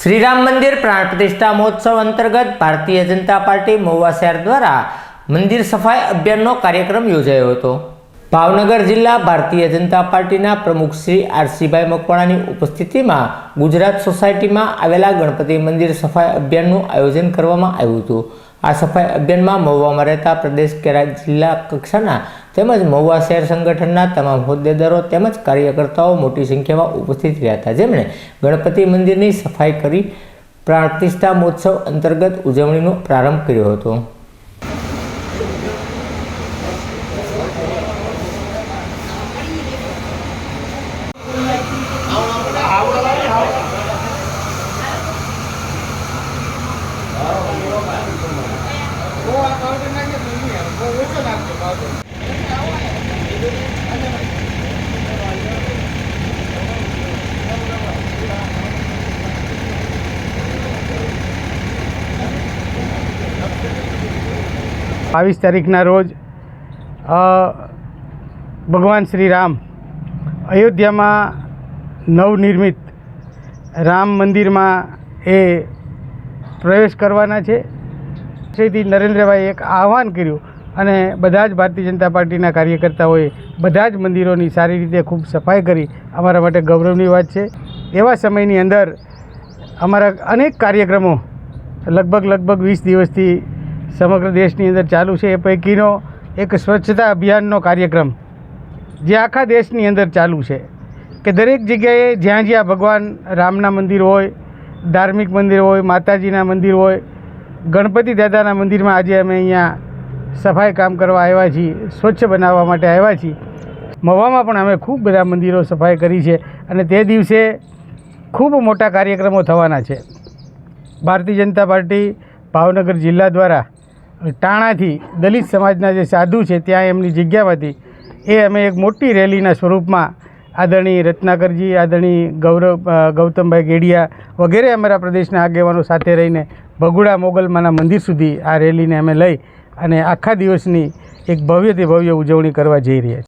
શ્રીરામ મંદિર પ્રાણ પ્રતિષ્ઠા મહોત્સવ અંતર્ગત ભારતીય જનતા પાર્ટી મહુવા શહેર દ્વારા મંદિર સફાઈ અભિયાનનો કાર્યક્રમ યોજાયો હતો. ભાવનગર જિલ્લા ભારતીય જનતા પાર્ટીના પ્રમુખ શ્રી આરસીભાઈ મકવાણાની ઉપસ્થિતિમાં ગુજરાત સોસાયટીમાં આવેલા ગણપતિ મંદિર સફાઈ અભિયાનનું આયોજન કરવામાં આવ્યું હતું. આ સફાઈ અભિયાનમાં મહુવામાં રહેતા પ્રદેશ કે જિલ્લા કક્ષાના તેમજ મહુવા શહેર સંગઠનના તમામ હોદ્દેદારો તેમજ કાર્યકર્તાઓ મોટી સંખ્યામાં ઉપસ્થિત રહ્યા હતા. જેમણે ગણપતિ મંદિરની સફાઈ કરી પ્રાણ પ્રતિષ્ઠા મહોત્સવ અંતર્ગત ઉજવણીનો પ્રારંભ કર્યો હતો. બાવીસ તારીખના રોજ ભગવાન શ્રી રામ અયોધ્યામાં નવનિર્મિત રામ મંદિરમાં એ પ્રવેશ કરવાના છે. શ્રીથી નરેન્દ્રભાઈ એક આહવાન કર્યું અને બધા જ ભારતીય જનતા પાર્ટીના કાર્યકર્તાઓએ બધા જ મંદિરોની સારી રીતે ખૂબ સફાઈ કરી. અમારા માટે ગૌરવની વાત છે. એવા સમયની અંદર અમારા અનેક કાર્યક્રમો લગભગ લગભગ વીસ દિવસથી સમગ્ર દેશની અંદર ચાલુ છે. એ પૈકીનો એક સ્વચ્છતા અભિયાનનો કાર્યક્રમ જે આખા દેશની અંદર ચાલુ છે કે દરેક જગ્યાએ જ્યાં જ્યાં ભગવાન રામના મંદિર હોય, ધાર્મિક મંદિર હોય, માતાજીના મંદિર હોય, ગણપતિ દાદાના મંદિરમાં આજે અમે અહીંયા સફાઈ કામ કરવા આવ્યા છીએ, સ્વચ્છ બનાવવા માટે આવ્યા છીએ. મવામાં પણ અમે ખૂબ બધા મંદિરો સફાઈ કરી છે અને તે દિવસે ખૂબ મોટા કાર્યક્રમો થવાના છે. ભારતીય જનતા પાર્ટી ભાવનગર જિલ્લા દ્વારા ટાણાથી દલિત સમાજના જે સાધુ છે ત્યાં એમની જગ્યામાંથી એ અમે એક મોટી રેલીના સ્વરૂપમાં આદરણીય રત્નાકરજી, આદરણીય ગૌરવ ગૌતમભાઈ ગેડિયા વગેરે અમારા પ્રદેશના આગેવાનો સાથે રહીને ભગુડા મોગલમાના મંદિર સુધી આ રેલીને અમે લઈ અને આખા દિવસની એક ભવ્યથી ભવ્ય ઉજવણી કરવા જઈ રહ્યા છીએ